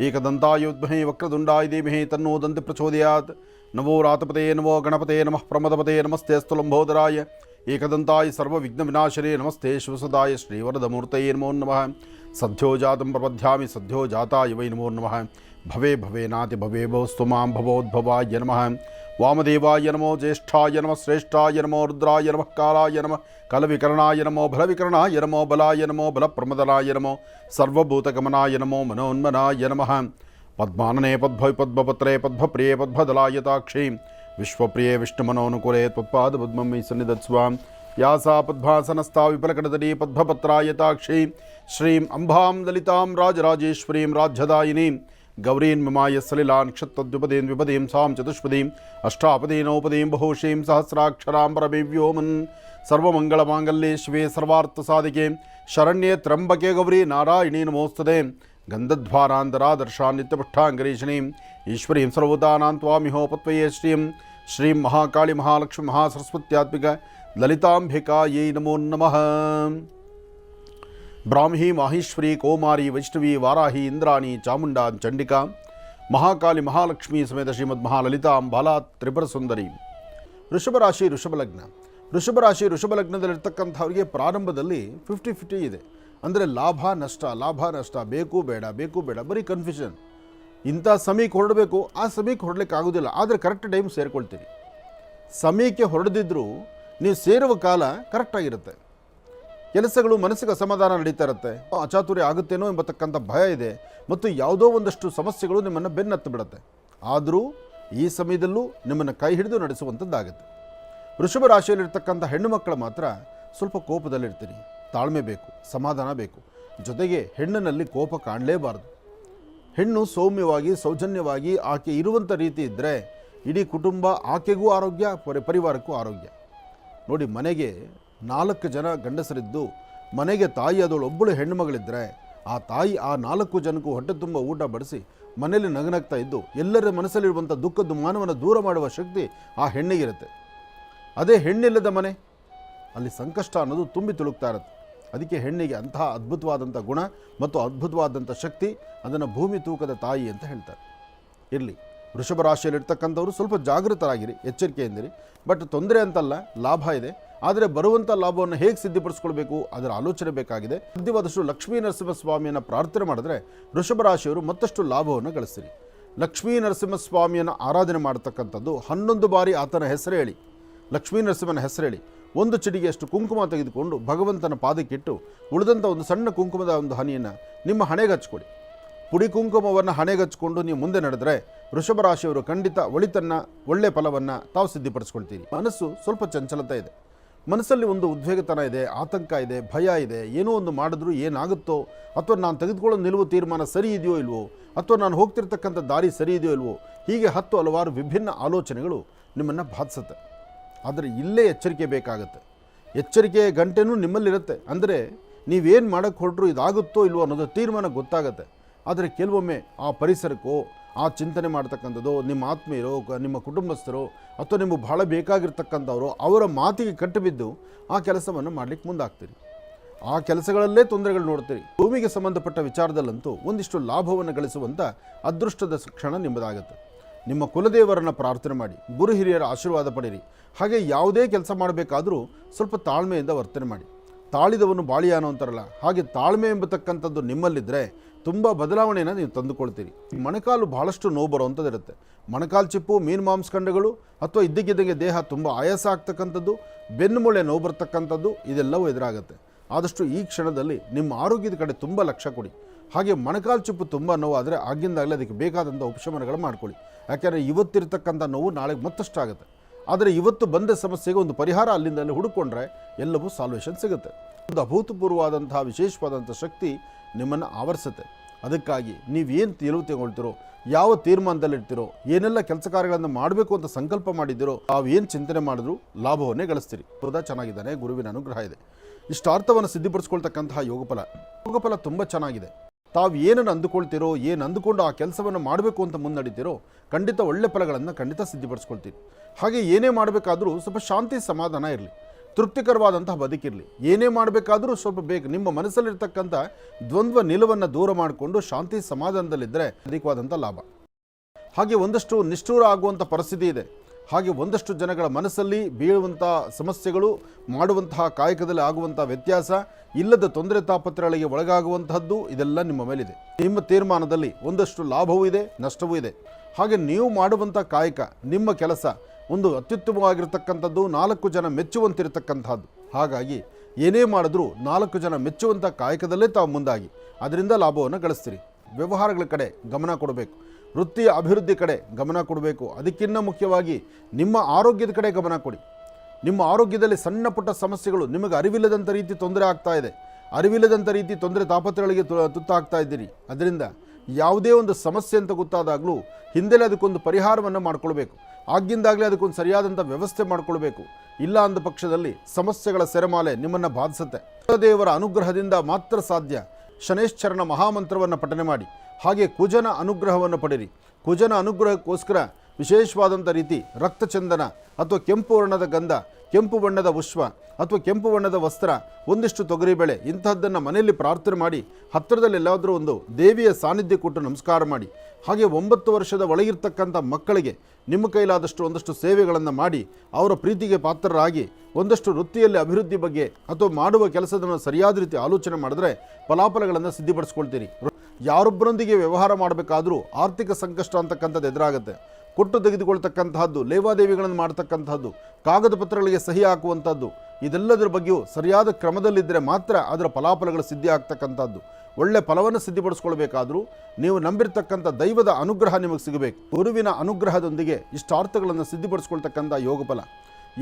एकदन्तायोद्महे वक्रतुण्डाय देमहे तन्नो दन्ति प्रचोदयात्। नमो रातपते, नमो गणपते, नम प्रमदपते, नमस्ते अस्तु लम्बोदराय एकदन्ताय सर्वविघ्नविनाशने नमस्ते शिवसदाय श्रीवरदमूर्त नमो नमः। ಶ್ರೀವರದಮೂರ್ತಯೇ ನಮೋ ನಮಃ ಸದ್ಯೋ ಜಾತಂ ಪ್ರಪದ್ಯಾಮಿ ಸದ್ಯೋ ಜಾತಾಯ ವೈ ನಮೋ ನಮಃ ಭವೇ ಭವೇ ನಾತಿ ಭವೇ ಭವಸ್ತು ಮಾಂ ಭವೋದ್ಭವಾಯ ನಮಃ ವಾಮದೇವಾಯ ನಮೋ ಜ್ಯೇಷ್ಠಾಯ ನಮಃ ಶ್ರೇಷ್ಠಾಯ ನಮೋ ರುದ್ರಾಯ ನಮಃ ಕಾಲಾಯ ನಮಃ ಕಲವಿಕರಣಾಯ ನಮೋ ಬಲವಿಕರಣಾಯ ನಮೋ ಬಲಾಯ ನಮೋ ಬಲಪ್ರಮದನಾಯ ನಮೋ ಸರ್ವಭೂತಗಮನಾಯ ನಮೋ ಮನೋನ್ಮನಾಯ ನಮಃ ಪದ್ಮಾನನೆ ಪದ್ಭ ಪದ್ಮಪತ್ರೇ ಪದ್ಮಪ್ರಿಯೇ ಪದ್ಮದಲಾಯತಾಕ್ಷಿ ವಿಶ್ವಪ್ರಿಯೇ ವಿಷ್ಣುಮನೋನುಕೂಲೆ ತ್ವತ್ಪಾದ ಪದ್ಮಮಿ ಸನ್ನಿಧತ್ಸ್ವಾಂ ಯಾಸಾ ಪದ್ಮಾಸನಸ್ಥಾ ವಿಪಲಕಡದಡಿ ಪದ್ಮಪತ್ರಾಯತಾಕ್ಷಿ. ಶ್ರೀಂ ಅಂಬಾಂ ಲಲಿತಾಂ ರಾಜರಾಜೇಶ್ವರೀಂ ರಾಜ್ಯದಾಯಿನೀಂ. ಗೌರೀನ್ ಮಿಮಾಯ ಸಲಿಲಾನ್ ಕ್ಷತ್ತದ್ವಿಪದೀನ್ ವಿಪದೇಂ ಸಾಂ ಚತುಷ್ಪದೀಂ ಅಷ್ಟಾಪದೀನೋಪದೀಂ ಬಹುಶೀಂ ಸಹಸ್ರಾಕ್ಷರಾಂ ಪರಮೇವ್ಯೋಮನ್ ಸರ್ವಮಂಗಳಮಾಂಗಲ್ಯೆ ಶಿವೆ ಸರ್ವಾರ್ಥಸಾಧಿಕೆ. ಶರಣ್ಯೆ ತ್ರಂಬಕೆ ಗೌರಿ ನಾರಾಯಣೀ ನಮೋಸ್ತದೆ. ಗಂಧಧ್ವಾರಾಂಧರಾದರ್ಶಾ ನಿತ್ಯಪುಷ್ಟಾಂಗರೀಷಣೀಂ ಈಶ್ವರೀಂ ಸರ್ವದಾನಾಂ ತ್ವಾಮಿಹೋಪತ್ವಯೇ ಶ್ರೀಂ. ಶ್ರೀಂ ಮಹಾಕಾಳಿ ಮಹಾಲಕ್ಷ್ಮಿ ಮಹಾಸರಸ್ವತ್ಯಾತ್ಮಿಕ ಲಲಿತಾಂಬಿಕಾಯೈ ನಮೋ ನಮಃ. ಬ್ರಾಹ್ಮಿ ಮಾಹೇಶ್ವರಿ ಕೋಮಾರಿ ವೈಷ್ಣವಿ ವಾರಾಹಿ ಇಂದ್ರಾಣಿ ಚಾಮುಂಡಾ ಚಂಡಿಕಾ ಮಹಾಕಾಳಿ ಮಹಾಲಕ್ಷ್ಮಿ ಸಮೇತ ಶ್ರೀಮದ್ ಮಹಾಲಲಿತಾಂ ಬಾಲಾ ತ್ರಿಪುರ ಸುಂದರಿ ವೃಷಭರಾಶಿ ಋಷಭಲಗ್ನ ವೃಷಭರಾಶಿ ಲಗ್ನ ವೃಷಭ ರಾಶಿ ವೃಷಭ ಲಗ್ನದಲ್ಲಿರ್ತಕ್ಕಂಥವ್ರಿಗೆ ಪ್ರಾರಂಭದಲ್ಲಿ ಫಿಫ್ಟಿ ಫಿಫ್ಟಿ ಇದೆ. ಅಂದರೆ ಲಾಭ, ನಷ್ಟ ಲಾಭ, ನಷ್ಟ, ಬೇಕು, ಬೇಡ ಬೇಕು, ಬೇಡ, ಬರೀ ಕನ್ಫ್ಯೂಷನ್ ಇಂಥ ಸಮೀಕ್ ಹೊರಡಬೇಕು, ಆ ಸಮೀಕ್ ಹೊರಡಲಿಕ್ಕೆ ಆಗೋದಿಲ್ಲ ಆದರೆ ಕರೆಕ್ಟ್ ಟೈಮ್ ಸೇರಿಕೊಳ್ತೀರಿ. ಸಮೀಕ್ಕೆ ಹೊರಡದಿದ್ದರೂ ನೀವು ಸೇರುವ ಕಾಲ ಕರೆಕ್ಟಾಗಿರುತ್ತೆ. ಕೆಲಸಗಳು ಮನಸ್ಸಿಗೆ ಅಸಮಾಧಾನ ನಡೀತಾ ಇರುತ್ತೆ ಅಚಾತುರ್ಯ ಆಗುತ್ತೇನೋ ಎಂಬತಕ್ಕಂಥ ಭಯ ಇದೆ. ಮತ್ತು ಯಾವುದೋ ಒಂದಷ್ಟು ಸಮಸ್ಯೆಗಳು ನಿಮ್ಮನ್ನು ಬೆನ್ನತ್ತು ಬಿಡುತ್ತೆ. ಆದರೂ ಈ ಸಮಯದಲ್ಲೂ ನಿಮ್ಮನ್ನು ಕೈ ಹಿಡಿದು ನಡೆಸುವಂಥದ್ದಾಗುತ್ತೆ. ವೃಷಭ ರಾಶಿಯಲ್ಲಿರ್ತಕ್ಕಂಥ ಹೆಣ್ಣು ಮಕ್ಕಳು ಮಾತ್ರ ಸ್ವಲ್ಪ ಕೋಪದಲ್ಲಿರ್ತೀರಿ. ತಾಳ್ಮೆ ಬೇಕು, ಸಮಾಧಾನ ಬೇಕು. ಜೊತೆಗೆ ಹೆಣ್ಣಿನಲ್ಲಿ ಕೋಪ ಕಾಣಲೇಬಾರದು. ಹೆಣ್ಣು ಸೌಮ್ಯವಾಗಿ, ಸೌಜನ್ಯವಾಗಿ ಆಕೆ ಇರುವಂಥ ರೀತಿ ಇದ್ದರೆ ಇಡೀ ಕುಟುಂಬ ಆಕೆಗೂ ಆರೋಗ್ಯ, ಪರಿ, ಪರಿವಾರಕ್ಕೂ ಆರೋಗ್ಯ. ನೋಡಿ, ಮನೆಗೆ ನಾಲ್ಕು ಜನ ಗಂಡಸರಿದ್ದು, ಮನೆಗೆ ತಾಯಿ ಅದಳು ಒಬ್ಬಳು ಹೆಣ್ಣುಮಗಳಿದ್ದರೆ ಆ ತಾಯಿ ಆ ನಾಲ್ಕು ಜನಕ್ಕೂ ಹೊಟ್ಟೆ ತುಂಬ ಊಟ ಬಡಿಸಿ ಮನೆಯಲ್ಲಿ ನಗನಗ್ತಾ ಇದ್ದು, ಎಲ್ಲರ ಮನಸ್ಸಲ್ಲಿರುವಂಥ ದುಃಖದ ಮಾನವನ ದೂರ ಮಾಡುವ ಶಕ್ತಿ ಆ ಹೆಣ್ಣಿಗಿರುತ್ತೆ. ಅದೇ ಹೆಣ್ಣಿಲ್ಲದ ಮನೆ, ಅಲ್ಲಿ ಸಂಕಷ್ಟ ಅನ್ನೋದು ತುಂಬಿ ತುಳುಕ್ತಾ ಇರುತ್ತೆ. ಅದಕ್ಕೆ ಹೆಣ್ಣಿಗೆ ಅಂತಹ ಅದ್ಭುತವಾದಂಥ ಗುಣ ಮತ್ತು ಅದ್ಭುತವಾದಂಥ ಶಕ್ತಿ, ಅದನ್ನು ಭೂಮಿ ತೂಕದ ತಾಯಿ ಅಂತ ಹೇಳ್ತಾರೆ. ಇರಲಿ. ವೃಷಭ ರಾಶಿಯಲ್ಲಿರ್ತಕ್ಕಂಥವ್ರು ಸ್ವಲ್ಪ ಜಾಗೃತರಾಗಿರಿ, ಎಚ್ಚರಿಕೆಯಿಂದಿರಿ. ಬಟ್ ತೊಂದರೆ ಅಂತಲ್ಲ, ಲಾಭ ಇದೆ. ಆದರೆ ಬರುವಂಥ ಲಾಭವನ್ನು ಹೇಗೆ ಸಿದ್ಧಪಡಿಸ್ಕೊಳ್ಬೇಕು ಅದರ ಆಲೋಚನೆ ಬೇಕಾಗಿದೆ. ಸಾಧ್ಯವಾದಷ್ಟು ಲಕ್ಷ್ಮೀ ನರಸಿಂಹಸ್ವಾಮಿಯನ್ನು ಪ್ರಾರ್ಥನೆ ಮಾಡಿದ್ರೆ ವೃಷಭ ರಾಶಿಯವರು ಮತ್ತಷ್ಟು ಲಾಭವನ್ನು ಗಳಿಸ್ತೀರಿ ಲಕ್ಷ್ಮೀ ನರಸಿಂಹಸ್ವಾಮಿಯನ್ನು ಆರಾಧನೆ ಮಾಡತಕ್ಕಂಥದ್ದು ಹನ್ನೊಂದು ಬಾರಿ ಆತನ ಹೆಸರು ಹೇಳಿ. ಲಕ್ಷ್ಮೀ ನರಸಿಂಹನ ಹೆಸರು ಹೇಳಿ. ಒಂದು ಚಿಡಿಗೆಯಷ್ಟು ಕುಂಕುಮ ತೆಗೆದುಕೊಂಡು ಭಗವಂತನ ಪಾದಕ್ಕಿಟ್ಟು ಉಳಿದಂಥ ಒಂದು ಸಣ್ಣ ಕುಂಕುಮದ ಒಂದು ಹನಿಯನ್ನು ನಿಮ್ಮ ಹಣೆಗೆ ಹಚ್ಕೊಡಿ. ಪುಡಿ ಕುಂಕುಮವನ್ನು ಹಣೆಗಚ್ಚಿಕೊಂಡು ನೀವು ಮುಂದೆ ನಡೆದರೆ ವೃಷಭ ರಾಶಿಯವರು ಖಂಡಿತ ಒಳಿತನ್ನು, ಒಳ್ಳೆ ಫಲವನ್ನು ತಾವು ಸಿದ್ಧಿಪಡಿಸ್ಕೊಳ್ತೀರಿ. ಮನಸ್ಸು ಸ್ವಲ್ಪ ಚಂಚಲತೆ ಇದೆ. ಮನಸ್ಸಲ್ಲಿ ಒಂದು ಉದ್ವೇಗತನ ಇದೆ, ಆತಂಕ ಇದೆ, ಭಯ ಇದೆ, ಏನೋ ಒಂದು ಮಾಡಿದ್ರೂ ಏನಾಗುತ್ತೋ, ಅಥವಾ ನಾನು ತೆಗೆದುಕೊಳ್ಳೋ ನಿಲುವು ತೀರ್ಮಾನ ಸರಿ ಇದೆಯೋ ಇಲ್ವೋ, ಅಥವಾ ನಾನು ಹೋಗ್ತಿರ್ತಕ್ಕಂಥ ದಾರಿ ಸರಿ ಇದೆಯೋ ಇಲ್ವೋ, ಹೀಗೆ ಹತ್ತು ಹಲವಾರು ವಿಭಿನ್ನ ಆಲೋಚನೆಗಳು ನಿಮ್ಮನ್ನು ಬಾಧಿಸುತ್ತೆ. ಆದರೆ ಇಲ್ಲೇ ಎಚ್ಚರಿಕೆ ಬೇಕಾಗುತ್ತೆ. ಎಚ್ಚರಿಕೆಯ ಗಂಟೆನೂ ನಿಮ್ಮಲ್ಲಿರುತ್ತೆ. ಅಂದರೆ ನೀವೇನು ಮಾಡೋಕ್ಕೆ ಹೊರಟ್ರು ಇದಾಗುತ್ತೋ ಇಲ್ವೋ ಅನ್ನೋದು ತೀರ್ಮಾನ ಗೊತ್ತಾಗುತ್ತೆ. ಆದರೆ ಕೆಲವೊಮ್ಮೆ ಆ ಪರಿಸರಕ್ಕೋ, ಆ ಚಿಂತನೆ ಮಾಡ್ತಕ್ಕಂಥದ್ದು, ನಿಮ್ಮ ಆತ್ಮೀಯರು ನಿಮ್ಮ ಕುಟುಂಬಸ್ಥರು ಅಥವಾ ನಿಮಗೆ ಬಹಳ ಬೇಕಾಗಿರ್ತಕ್ಕಂಥವರು ಅವರ ಮಾತಿಗೆ ಕಟ್ಟಿಬಿದ್ದು ಆ ಕೆಲಸವನ್ನು ಮಾಡಲಿಕ್ಕೆ ಮುಂದಾಗ್ತೀರಿ. ಆ ಕೆಲಸಗಳಲ್ಲೇ ತೊಂದರೆಗಳು ನೋಡ್ತೀರಿ. ಭೂಮಿಗೆ ಸಂಬಂಧಪಟ್ಟ ವಿಚಾರದಲ್ಲಂತೂ ಒಂದಿಷ್ಟು ಲಾಭವನ್ನು ಗಳಿಸುವಂಥ ಅದೃಷ್ಟದ ಕ್ಷಣ ನಿಮ್ಮದಾಗುತ್ತೆ. ನಿಮ್ಮ ಕುಲದೇವರನ್ನು ಪ್ರಾರ್ಥನೆ ಮಾಡಿ, ಗುರು ಹಿರಿಯರ ಆಶೀರ್ವಾದ ಪಡೀರಿ ಹಾಗೆ ಯಾವುದೇ ಕೆಲಸ ಮಾಡಬೇಕಾದರೂ ಸ್ವಲ್ಪ ತಾಳ್ಮೆಯಿಂದ ವರ್ತನೆ ಮಾಡಿ. ತಾಳಿದವನು ಬಾಳಿಯಾನೋ ಅಂತಾರಲ್ಲ, ಹಾಗೆ ತಾಳ್ಮೆ ಎಂಬತಕ್ಕಂಥದ್ದು ನಿಮ್ಮಲ್ಲಿದ್ದರೆ ತುಂಬ ಬದಲಾವಣೆಯನ್ನು ನೀವು ತಂದುಕೊಳ್ತೀರಿ. ಮೊಣಕಾಲು ಭಾಳಷ್ಟು ನೋವು ಬರುವಂಥದ್ದು ಇರುತ್ತೆ ಮೊಣಕಾಲು ಚಿಪ್ಪು, ಮೀನು ಮಾಂಸಖಂಡಗಳು ಅಥವಾ ಇದ್ದಕ್ಕಿದ್ದಂಗೆ ದೇಹ ತುಂಬ ಆಯಾಸ ಆಗ್ತಕ್ಕಂಥದ್ದು ಬೆನ್ನುಮೂಳೆ ನೋವು ಬರ್ತಕ್ಕಂಥದ್ದು, ಇದೆಲ್ಲವೂ ಎದುರಾಗುತ್ತೆ. ಆದಷ್ಟು ಈ ಕ್ಷಣದಲ್ಲಿ ನಿಮ್ಮ ಆರೋಗ್ಯದ ಕಡೆ ತುಂಬ ಲಕ್ಷ್ಯ ಕೊಡಿ. ಹಾಗೆ ಮೊಣಕಾಲು ಚಿಪ್ಪು ತುಂಬ ನೋವು ಆದರೆ ಆಗಿಂದಾಗಲೇ ಅದಕ್ಕೆ ಬೇಕಾದಂಥ ಉಪಶಮನಗಳು ಮಾಡ್ಕೊಳ್ಳಿ. ಯಾಕೆಂದರೆ ಇವತ್ತಿರ್ತಕ್ಕಂಥ ನೋವು ನಾಳೆಗೆ ಮತ್ತಷ್ಟು ಆಗುತ್ತೆ ಆದರೆ ಇವತ್ತು ಬಂದ ಸಮಸ್ಯೆಗೆ ಒಂದು ಪರಿಹಾರ ಅಲ್ಲಿಂದಲೇ ಹುಡುಕೊಂಡ್ರೆ ಎಲ್ಲವೂ ಸಾಲ್ವೇಷನ್ ಸಿಗುತ್ತೆ. ಒಂದು ಅಭೂತಪೂರ್ವವಾದಂತಹ ವಿಶೇಷವಾದಂಥ ಶಕ್ತಿ ನಿಮ್ಮನ್ನು ಆವರಿಸುತ್ತೆ. ಅದಕ್ಕಾಗಿ ನೀವೇನು ತಿಳಿವು ತಗೊಳ್ತಿರೋ, ಯಾವ ತೀರ್ಮಾನದಲ್ಲಿರ್ತಿರೋ, ಏನೆಲ್ಲ ಕೆಲಸ ಕಾರ್ಯಗಳನ್ನು ಮಾಡಬೇಕು ಅಂತ ಸಂಕಲ್ಪ ಮಾಡಿದ್ದೀರೋ ಏನು ಚಿಂತನೆ ಮಾಡಿದ್ರು ಲಾಭವನ್ನೇ ಗಳಿಸ್ತೀರಿ. ಹೃದಯ ಚೆನ್ನಾಗಿದ್ದಾನೆ, ಗುರುವಿನ ಅನುಗ್ರಹ ಇದೆ. ಇಷ್ಟಾರ್ಥವನ್ನು ಸಿದ್ಧಿಪಡಿಸ್ಕೊಳ್ತಕ್ಕಂತಹ ಯೋಗಫಲ. ಯೋಗಫಲ ತುಂಬ ಚೆನ್ನಾಗಿದೆ. ತಾವು ಏನನ್ನು ಅಂದುಕೊಳ್ತೀರೋ, ಏನು ಅಂದುಕೊಂಡು ಆ ಕೆಲಸವನ್ನು ಮಾಡಬೇಕು ಅಂತ ಮುನ್ನಡೀತಿರೋ, ಖಂಡಿತ ಒಳ್ಳೆ ಫಲಗಳನ್ನು ಖಂಡಿತ ಸಿದ್ಧಿಪಡಿಸ್ಕೊಳ್ತೀರಿ. ಹಾಗೆ ಏನೇ ಮಾಡಬೇಕಾದರೂ ಸ್ವಲ್ಪ ಶಾಂತಿ ಸಮಾಧಾನ ಇರಲಿ, ತೃಪ್ತಿಕರವಾದಂತಹ ಬದುಕಿರಲಿ ಏನೇ ಮಾಡಬೇಕಾದರೂ ಸ್ವಲ್ಪ ಬೇಗ ನಿಮ್ಮ ಮನಸ್ಸಲ್ಲಿರ್ತಕ್ಕಂಥ ದ್ವಂದ್ವ ನಿಲುವನ್ನು ದೂರ ಮಾಡಿಕೊಂಡು ಶಾಂತಿ ಸಮಾಧಾನದಲ್ಲಿದ್ದರೆ ಅಧಿಕವಾದಂಥ ಲಾಭ. ಹಾಗೆ ಒಂದಷ್ಟು ನಿಷ್ಠೂರ ಆಗುವಂಥ ಪರಿಸ್ಥಿತಿ ಇದೆ. ಹಾಗೆ ಒಂದಷ್ಟು ಜನಗಳ ಮನಸ್ಸಲ್ಲಿ ಬೀಳುವಂಥ ಸಮಸ್ಯೆಗಳು, ಮಾಡುವಂತಹ ಕಾಯಕದಲ್ಲಿ ಆಗುವಂಥ ವ್ಯತ್ಯಾಸ, ಇಲ್ಲದ ತೊಂದರೆ ತಾಪತ್ರಗಳಿಗೆ ಒಳಗಾಗುವಂತಹದ್ದು ಇದೆಲ್ಲ ನಿಮ್ಮ ಮೇಲಿದೆ. ನಿಮ್ಮ ತೀರ್ಮಾನದಲ್ಲಿ ಒಂದಷ್ಟು ಲಾಭವೂ ಇದೆ, ನಷ್ಟವೂ ಇದೆ. ಹಾಗೆ ನೀವು ಮಾಡುವಂಥ ಕಾಯಕ, ನಿಮ್ಮ ಕೆಲಸ ಒಂದು ಅತ್ಯುತ್ತಮವಾಗಿರತಕ್ಕಂಥದ್ದು, ನಾಲ್ಕು ಜನ ಮೆಚ್ಚುವಂತಿರತಕ್ಕಂಥದ್ದು. ಹಾಗಾಗಿ ಏನೇ ಮಾಡಿದ್ರೂ ನಾಲ್ಕು ಜನ ಮೆಚ್ಚುವಂಥ ಕಾಯಕದಲ್ಲೇ ತಾವು ಮುಂದಾಗಿ. ಅದರಿಂದ ಲಾಭವನ್ನು ಗಳಿಸ್ತೀರಿ. ವ್ಯವಹಾರಗಳ ಕಡೆ ಗಮನ ಕೊಡಬೇಕು. ವೃತ್ತಿಯ ಅಭಿವೃದ್ಧಿ ಕಡೆ ಗಮನ ಕೊಡಬೇಕು. ಅದಕ್ಕಿಂತ ಮುಖ್ಯವಾಗಿ ನಿಮ್ಮ ಆರೋಗ್ಯದ ಕಡೆ ಗಮನ ಕೊಡಿ. ನಿಮ್ಮ ಆರೋಗ್ಯದಲ್ಲಿ ಸಣ್ಣ ಪುಟ್ಟ ಸಮಸ್ಯೆಗಳು ನಿಮಗೆ ಅರಿವಿಲ್ಲದಂಥ ರೀತಿ ತೊಂದರೆ ಆಗ್ತಾ ಇದೆ. ಅರಿವಿಲ್ಲದಂಥ ರೀತಿ ತೊಂದರೆ ತಾಪತ್ರಗಳಿಗೆ ತುತ್ತಾಗ್ತಾ ಇದ್ದೀರಿ. ಅದರಿಂದ ಯಾವುದೇ ಒಂದು ಸಮಸ್ಯೆ ಅಂತ ಗೊತ್ತಾದಾಗಲೂ ಹಿಂದೆಲೆ ಅದಕ್ಕೊಂದು ಪರಿಹಾರವನ್ನು ಮಾಡ್ಕೊಳ್ಬೇಕು. ಆಗಿಂದಾಗಲೇ ಅದಕ್ಕೊಂದು ಸರಿಯಾದಂಥ ವ್ಯವಸ್ಥೆ ಮಾಡ್ಕೊಳ್ಬೇಕು. ಇಲ್ಲ ಅಂದ ಪಕ್ಷದಲ್ಲಿ ಸಮಸ್ಯೆಗಳ ಸೆರೆಮಾಲೆ ನಿಮ್ಮನ್ನು ಬಾಧಿಸುತ್ತೆ. ದೇವರ ಅನುಗ್ರಹದಿಂದ ಮಾತ್ರ ಸಾಧ್ಯ. ಶನೇಶ್ಚರನ ಮಹಾಮಂತ್ರವನ್ನು ಪಠನೆ ಮಾಡಿ. ಹಾಗೆ ಕುಜನ ಅನುಗ್ರಹವನ್ನು ಪಡೆಯಿರಿ ಕುಜನ ಅನುಗ್ರಹಕ್ಕೋಸ್ಕರ ವಿಶೇಷವಾದಂಥ ರೀತಿ ರಕ್ತಚಂದನ ಅಥವಾ ಕೆಂಪು ವರ್ಣದ ಗಂಧ, ಕೆಂಪು ಬಣ್ಣದ ಉಶ್ವ ಅಥವಾ ಕೆಂಪು ಬಣ್ಣದ ವಸ್ತ್ರ ಒಂದಿಷ್ಟು ತೊಗರಿಬೇಳೆ ಇಂಥದ್ದನ್ನು ಮನೆಯಲ್ಲಿ ಪ್ರಾರ್ಥನೆ ಮಾಡಿ ಹತ್ತಿರದಲ್ಲಿ ಎಲ್ಲಾದರೂ ಒಂದು ದೇವಿಯ ಸಾನ್ನಿಧ್ಯ ಕೊಟ್ಟು ನಮಸ್ಕಾರ ಮಾಡಿ. ಹಾಗೆ ಒಂಬತ್ತು ವರ್ಷದ ಒಳಗಿರ್ತಕ್ಕಂಥ ಮಕ್ಕಳಿಗೆ ನಿಮ್ಮ ಕೈಲಾದಷ್ಟು ಒಂದಷ್ಟು ಸೇವೆಗಳನ್ನು ಮಾಡಿ ಅವರ ಪ್ರೀತಿಗೆ ಪಾತ್ರರಾಗಿ ಒಂದಷ್ಟು ವೃತ್ತಿಯಲ್ಲಿ ಅಭಿವೃದ್ಧಿ ಬಗ್ಗೆ ಅಥವಾ ಮಾಡುವ ಕೆಲಸದನ್ನು ಸರಿಯಾದ ರೀತಿ ಆಲೋಚನೆ ಮಾಡಿದ್ರೆ ಫಲಾಫಲಗಳನ್ನು ಸಿದ್ಧಿಪಡಿಸ್ಕೊಳ್ತೀರಿ. ಯಾರೊಬ್ಬರೊಂದಿಗೆ ವ್ಯವಹಾರ ಮಾಡಬೇಕಾದ್ರೂ ಆರ್ಥಿಕ ಸಂಕಷ್ಟ ಅಂತಕ್ಕಂಥದ್ದು ಎದುರಾಗುತ್ತೆ. ಕೊಟ್ಟು ತೆಗೆದುಕೊಳ್ತಕ್ಕಂತಹದ್ದು, ಲೇವಾದೇವಿಗಳನ್ನು ಮಾಡ್ತಕ್ಕಂಥದ್ದು ಕಾಗದ ಪತ್ರಗಳಿಗೆ ಸಹಿ ಹಾಕುವಂಥದ್ದು ಇದೆಲ್ಲದರ ಬಗ್ಗೆಯೂ ಸರಿಯಾದ ಕ್ರಮದಲ್ಲಿದ್ದರೆ ಮಾತ್ರ ಅದರ ಫಲಾಫಲಗಳು ಸಿದ್ಧಿ ಆಗ್ತಕ್ಕಂಥದ್ದು ಒಳ್ಳೆ ಫಲವನ್ನು ಸಿದ್ಧಿಪಡಿಸ್ಕೊಳ್ಬೇಕಾದ್ರೂ ನೀವು ನಂಬಿರ್ತಕ್ಕಂಥ ದೈವದ ಅನುಗ್ರಹ ನಿಮಗೆ ಸಿಗಬೇಕು. ಗುರುವಿನ ಅನುಗ್ರಹದೊಂದಿಗೆ ಇಷ್ಟಾರ್ಥಗಳನ್ನು ಸಿದ್ಧಿಪಡಿಸ್ಕೊಳ್ತಕ್ಕಂಥ ಯೋಗಫಲ.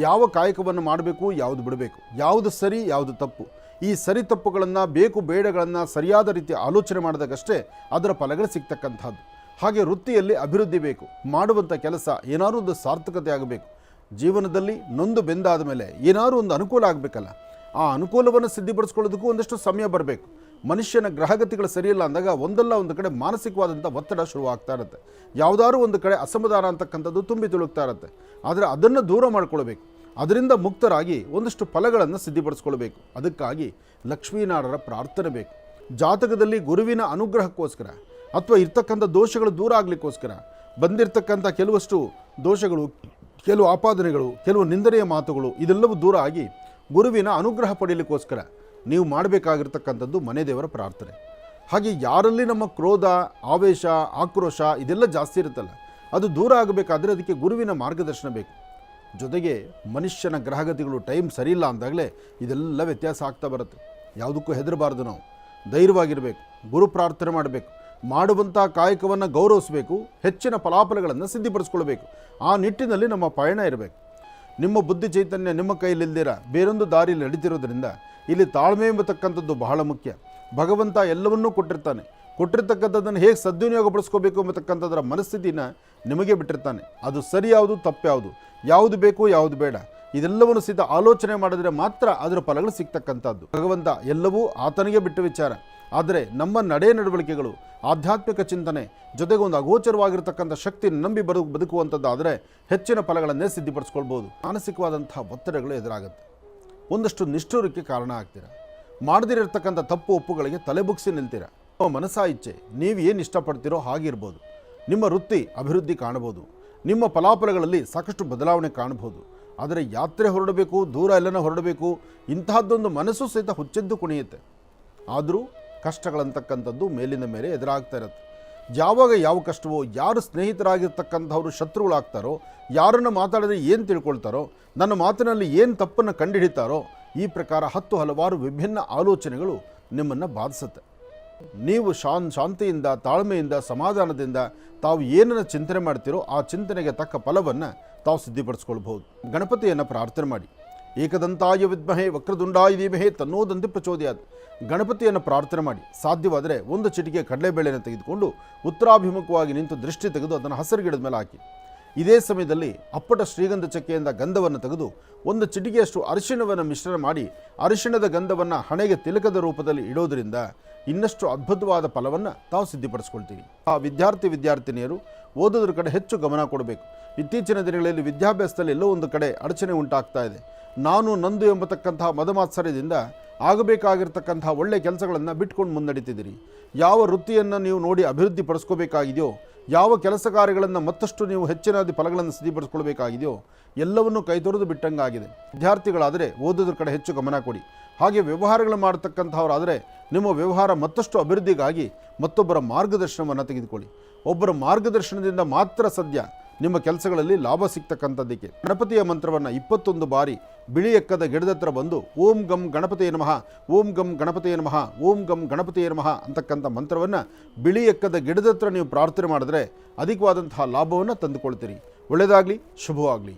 ಯಾವ ಕಾಯಕವನ್ನು ಮಾಡಬೇಕು, ಯಾವುದು ಬಿಡಬೇಕು, ಯಾವುದು ಸರಿ, ಯಾವುದು ತಪ್ಪು. ಈ ಸರಿ ತಪ್ಪುಗಳನ್ನು, ಬೇಕು ಬೇಡಗಳನ್ನು ಸರಿಯಾದ ರೀತಿ ಆಲೋಚನೆ ಮಾಡಿದಾಗಷ್ಟೇ ಅದರ ಫಲಗಳು ಸಿಗ್ತಕ್ಕಂಥದ್ದು ಹಾಗೆ ವೃತ್ತಿಯಲ್ಲಿ ಅಭಿವೃದ್ಧಿ ಬೇಕು ಮಾಡುವಂಥ ಕೆಲಸ ಏನಾದರೂ ಒಂದು ಸಾರ್ಥಕತೆ ಆಗಬೇಕು. ಜೀವನದಲ್ಲಿ ನೊಂದು ಬೆಂದಾದ ಮೇಲೆ ಏನಾದರೂ ಒಂದು ಅನುಕೂಲ ಆಗಬೇಕಲ್ಲ, ಆ ಅನುಕೂಲವನ್ನು ಸಿದ್ಧಿಪಡಿಸ್ಕೊಳ್ಳೋದಕ್ಕೂ ಒಂದಷ್ಟು ಸಮಯ ಬರಬೇಕು. ಮನುಷ್ಯನ ಗ್ರಹಗತಿಗಳು ಸರಿಯಿಲ್ಲ ಅಂದಾಗ ಒಂದಲ್ಲ ಒಂದು ಕಡೆ ಮಾನಸಿಕವಾದಂಥ ಒತ್ತಡ ಶುರುವಾಗ್ತಾ ಇರುತ್ತೆ. ಯಾವುದಾದ್ರೂ ಒಂದು ಕಡೆ ಅಸಮಾಧಾನ ಅಂತಕ್ಕಂಥದ್ದು ತುಂಬಿ ತುಳುಕ್ತಾ ಇರುತ್ತೆ. ಆದರೆ ಅದನ್ನು ದೂರ ಮಾಡಿಕೊಳ್ಬೇಕು. ಅದರಿಂದ ಮುಕ್ತರಾಗಿ ಒಂದಷ್ಟು ಫಲಗಳನ್ನು ಸಿದ್ಧಿಪಡಿಸ್ಕೊಳ್ಬೇಕು. ಅದಕ್ಕಾಗಿ ಲಕ್ಷ್ಮೀನಾರರ ಪ್ರಾರ್ಥನೆ ಬೇಕು. ಜಾತಕದಲ್ಲಿ ಗುರುವಿನ ಅನುಗ್ರಹಕ್ಕೋಸ್ಕರ ಅಥವಾ ಇರ್ತಕ್ಕಂಥ ದೋಷಗಳು ದೂರ ಆಗಲಿಕ್ಕೋಸ್ಕರ, ಬಂದಿರತಕ್ಕಂಥ ಕೆಲವಷ್ಟು ದೋಷಗಳು, ಕೆಲವು ಆಪಾದನೆಗಳು, ಕೆಲವು ನಿಂದನೆಯ ಮಾತುಗಳು, ಇದೆಲ್ಲವೂ ದೂರ ಆಗಿ ಗುರುವಿನ ಅನುಗ್ರಹ ಪಡೆಯಲಿಕ್ಕೋಸ್ಕರ ನೀವು ಮಾಡಬೇಕಾಗಿರ್ತಕ್ಕಂಥದ್ದು ಮನೆ ದೇವರ ಪ್ರಾರ್ಥನೆ. ಹಾಗೆ ಯಾರಲ್ಲಿ ನಮ್ಮ ಕ್ರೋಧ, ಆವೇಶ, ಆಕ್ರೋಶ ಇದೆಲ್ಲ ಜಾಸ್ತಿ ಇರುತ್ತಲ್ಲ, ಅದು ದೂರ ಆಗಬೇಕಾದ್ರೆ ಅದಕ್ಕೆ ಗುರುವಿನ ಮಾರ್ಗದರ್ಶನ ಬೇಕು. ಜೊತೆಗೆ ಮನುಷ್ಯನ ಗ್ರಹಗತಿಗಳು ಟೈಮ್ ಸರಿಯಿಲ್ಲ ಅಂದಾಗಲೇ ಇದೆಲ್ಲ ವ್ಯತ್ಯಾಸ ಆಗ್ತಾ ಬರುತ್ತೆ. ಯಾವುದಕ್ಕೂ ಹೆದರಬಾರ್ದು ನಾವು. ಧೈರ್ಯವಾಗಿರಬೇಕು. ಗುರು ಪ್ರಾರ್ಥನೆ ಮಾಡಬೇಕು. ಮಾಡುವಂಥ ಕಾಯಕವನ್ನು ಗೌರವಿಸಬೇಕು, ಹೆಚ್ಚಿನ ಫಲಾಫಲಗಳನ್ನು ಸಿದ್ಧಿಪಡಿಸ್ಕೊಳ್ಬೇಕು ಆ ನಿಟ್ಟಿನಲ್ಲಿ ನಮ್ಮ ಪಯಣ ಇರಬೇಕು. ನಿಮ್ಮ ಬುದ್ಧಿ ಚೈತನ್ಯ ನಿಮ್ಮ ಕೈಲಿಲ್ದಿರ ಬೇರೊಂದು ದಾರಿಯಲ್ಲಿ ನಡೀತಿರೋದ್ರಿಂದ ಇಲ್ಲಿ ತಾಳ್ಮೆ ಎಂಬತಕ್ಕಂಥದ್ದು ಬಹಳ ಮುಖ್ಯ. ಭಗವಂತ ಎಲ್ಲವನ್ನೂ ಕೊಟ್ಟಿರ್ತಾನೆ. ಕೊಟ್ಟಿರ್ತಕ್ಕಂಥದ್ದನ್ನು ಹೇಗೆ ಸದ್ವಿನಿಯೋಗಪಡಿಸ್ಕೋಬೇಕು ಎಂಬತಕ್ಕಂಥದ್ರ ಮನಸ್ಥಿತಿನ ನಿಮಗೆ ಬಿಟ್ಟಿರ್ತಾನೆ. ಅದು ಸರಿಯಾವುದು ತಪ್ಪು ಯಾವುದು? ಯಾವುದು ಬೇಕು, ಯಾವುದು ಬೇಡ? ಇದೆಲ್ಲವನ್ನು ಸಿದ್ಧ ಆಲೋಚನೆ ಮಾಡಿದ್ರೆ ಮಾತ್ರ ಅದರ ಫಲಗಳು ಸಿಗ್ತಕ್ಕಂಥದ್ದು. ಭಗವಂತ ಎಲ್ಲವೂ ಆತನಿಗೆ ಬಿಟ್ಟ ವಿಚಾರ. ಆದರೆ ನಮ್ಮ ನಡೆ ನಡವಳಿಕೆಗಳು, ಆಧ್ಯಾತ್ಮಿಕ ಚಿಂತನೆ ಜೊತೆಗೆ ಒಂದು ಅಗೋಚರವಾಗಿರ್ತಕ್ಕಂಥ ಶಕ್ತಿ ನಂಬಿ ಬದು, ಬದುಕುವಂಥದ್ದಾದರೆ ಹೆಚ್ಚಿನ ಫಲಗಳನ್ನೇ ಸಿದ್ಧಿಪಡಿಸ್ಕೊಳ್ಬೋದು. ಮಾನಸಿಕವಾದಂತಹ ಒತ್ತಡಗಳು ಎದುರಾಗುತ್ತೆ. ಒಂದಷ್ಟು ನಿಷ್ಠೂರಕ್ಕೆ ಕಾರಣ ಆಗ್ತೀರ? ಮಾಡದಿರತಕ್ಕಂಥ ತಪ್ಪು ಒಪ್ಪುಗಳಿಗೆ ತಲೆಬುಗ್ಸಿ ನಿಲ್ತೀರ? ಮನಸ್ಸಾ ಇಚ್ಛೆ, ನೀವು ಏನು ಇಷ್ಟಪಡ್ತೀರೋ ಹಾಗಿರ್ಬೋದು. ನಿಮ್ಮ ವೃತ್ತಿ ಅಭಿವೃದ್ಧಿ ಕಾಣಬಹುದು. ನಿಮ್ಮ ಫಲಾಫಲಗಳಲ್ಲಿ ಸಾಕಷ್ಟು ಬದಲಾವಣೆ ಕಾಣಬಹುದು. ಆದರೆ ಯಾತ್ರೆ ಹೊರಡಬೇಕು, ದೂರ ಎಲ್ಲನ ಹೊರಡಬೇಕು, ಇಂತಹದ್ದೊಂದು ಮನಸ್ಸು ಸಹಿತ ಹುಚ್ಚೆದ್ದು ಕುಣಿಯುತ್ತೆ. ಆದರೂ ಕಷ್ಟಗಳಂತಕ್ಕಂಥದ್ದು ಮೇಲಿನ ಮೇಲೆ ಎದುರಾಗ್ತಾ ಇರುತ್ತೆ. ಯಾವಾಗ ಯಾವ ಕಷ್ಟವೋ, ಯಾರು ಸ್ನೇಹಿತರಾಗಿರ್ತಕ್ಕಂಥವ್ರು ಶತ್ರುಗಳಾಗ್ತಾರೋ, ಯಾರನ್ನು ಮಾತಾಡಿದ್ರೆ ಏನು ತಿಳ್ಕೊಳ್ತಾರೋ, ನನ್ನ ಮಾತಿನಲ್ಲಿ ಏನು ತಪ್ಪನ್ನು ಕಂಡುಹಿಡಿತಾರೋ, ಈ ಪ್ರಕಾರ ಹತ್ತು ಹಲವಾರು ವಿಭಿನ್ನ ಆಲೋಚನೆಗಳು ನಿಮ್ಮನ್ನು ಬಾಧಿಸುತ್ತೆ. ನೀವು ಶಾನ್, ಶಾಂತಿಯಿಂದ, ತಾಳ್ಮೆಯಿಂದ, ಸಮಾಧಾನದಿಂದ ತಾವು ಏನನ್ನು ಚಿಂತನೆ ಮಾಡ್ತೀರೋ ಆ ಚಿಂತನೆಗೆ ತಕ್ಕ ಫಲವನ್ನು ತಾವು ಸಿದ್ಧಿಪಡಿಸ್ಕೊಳ್ಬಹುದು. ಗಣಪತಿಯನ್ನು ಪ್ರಾರ್ಥನೆ ಮಾಡಿ. ಏಕದಂತಾಯ ವಿದ್ಮಹೇ ವಕ್ರದುಂಡಾಯ ಧೀಮಹೆ ತನ್ನೋದಂತೆ ಪ್ರಚೋದಯಾತ್. ಗಣಪತಿಯನ್ನು ಪ್ರಾರ್ಥನೆ ಮಾಡಿ. ಸಾಧ್ಯವಾದರೆ ಒಂದು ಚಿಟಿಕೆ ಕಡಲೆಬೇಳೆಯನ್ನು ತೆಗೆದುಕೊಂಡು ಉತ್ತರಾಭಿಮುಖವಾಗಿ ನಿಂತು ದೃಷ್ಟಿ ತೆಗೆದು ಅದನ್ನು ಹಸಿರು ಗಿಡದ ಮೇಲೆ ಹಾಕಿ. ಇದೇ ಸಮಯದಲ್ಲಿ ಅಪ್ಪಟ ಶ್ರೀಗಂಧ ಚಕ್ಕೆಯಿಂದ ಗಂಧವನ್ನು ತೆಗೆದು ಒಂದು ಚಿಟಿಕೆಯಷ್ಟು ಅರಿಶಿಣವನ್ನು ಮಿಶ್ರಣ ಮಾಡಿ, ಅರಿಶಿಣದ ಗಂಧವನ್ನು ಹಣೆಗೆ ತಿಲಕದ ರೂಪದಲ್ಲಿ ಇಡೋದರಿಂದ ಇನ್ನಷ್ಟು ಅದ್ಭುತವಾದ ಫಲವನ್ನು ತಾವು ಸಿದ್ಧಪಡಿಸ್ಕೊಳ್ತೀವಿ ಆ ವಿದ್ಯಾರ್ಥಿ ವಿದ್ಯಾರ್ಥಿನಿಯರು ಓದೋದ್ರ ಕಡೆ ಹೆಚ್ಚು ಗಮನ ಕೊಡಬೇಕು. ಇತ್ತೀಚಿನ ದಿನಗಳಲ್ಲಿ ವಿದ್ಯಾಭ್ಯಾಸದಲ್ಲಿ ಎಲ್ಲೋ ಒಂದು ಕಡೆ ಅಡಚಣೆ ಉಂಟಾಗ್ತಾ ಇದೆ. ನಾನು ನಂದು ಎಂಬತಕ್ಕಂತಹ ಮದಮಾತ್ಸರ್ಯದಿಂದ ಆಗಬೇಕಾಗಿರ್ತಕ್ಕಂತಹ ಒಳ್ಳೆಯ ಕೆಲಸಗಳನ್ನು ಬಿಟ್ಕೊಂಡು ಮುನ್ನಡೀತಿದ್ದೀರಿ. ಯಾವ ವೃತ್ತಿಯನ್ನು ನೀವು ನೋಡಿ ಅಭಿವೃದ್ಧಿ ಪಡಿಸ್ಕೋಬೇಕಾಗಿದೆಯೋ ಯಾವ ಕೆಲಸ ಕಾರ್ಯಗಳನ್ನು ಮತ್ತಷ್ಟು ನೀವು ಹೆಚ್ಚಿನ ಫಲಗಳನ್ನು ಸಿದ್ಧಿಪಡಿಸ್ಕೊಳ್ಬೇಕಾಗಿದೆಯೋ, ಎಲ್ಲವನ್ನೂ ಕೈತೊರೆದು ಬಿಟ್ಟಂಗಾಗಿದೆ. ವಿದ್ಯಾರ್ಥಿಗಳಾದರೆ ಓದೋದ್ರ ಕಡೆ ಹೆಚ್ಚು ಗಮನ ಕೊಡಿ. ಹಾಗೆ ವ್ಯವಹಾರಗಳು ಮಾಡತಕ್ಕಂಥವರಾದರೆ ನಿಮ್ಮ ವ್ಯವಹಾರ ಮತ್ತಷ್ಟು ಅಭಿವೃದ್ಧಿಗಾಗಿ ಮತ್ತೊಬ್ಬರ ಮಾರ್ಗದರ್ಶನವನ್ನು ತೆಗೆದುಕೊಳ್ಳಿ. ಒಬ್ಬರ ಮಾರ್ಗದರ್ಶನದಿಂದ ಮಾತ್ರ ಸದ್ಯ ನಿಮ್ಮ ಕೆಲಸಗಳಲ್ಲಿ ಲಾಭ ಸಿಗ್ತಕ್ಕಂಥದ್ದಕ್ಕೆ. ಗಣಪತಿಯ ಮಂತ್ರವನ್ನು ಇಪ್ಪತ್ತೊಂದು ಬಾರಿ ಬಿಳಿ ಎಕ್ಕದ ಗಿಡದತ್ರ ಬಂದು ಓಂ ಗಂ ಗಣಪತಿಯ ನಮಃ, ಓಂ ಗಂ ಗಣಪತಿಯ ನಮಃ, ಓಂ ಗಂ ಗಣಪತಿಯ ನಮಃ ಅಂತಕ್ಕಂಥ ಮಂತ್ರವನ್ನು ಬಿಳಿ ಎಕ್ಕದ ಗಿಡದ ಹತ್ರ ನೀವು ಪ್ರಾರ್ಥನೆ ಮಾಡಿದ್ರೆ ಅಧಿಕವಾದಂತಹ ಲಾಭವನ್ನು ತಂದುಕೊಳ್ತೀರಿ. ಒಳ್ಳೆಯದಾಗಲಿ, ಶುಭವಾಗಲಿ.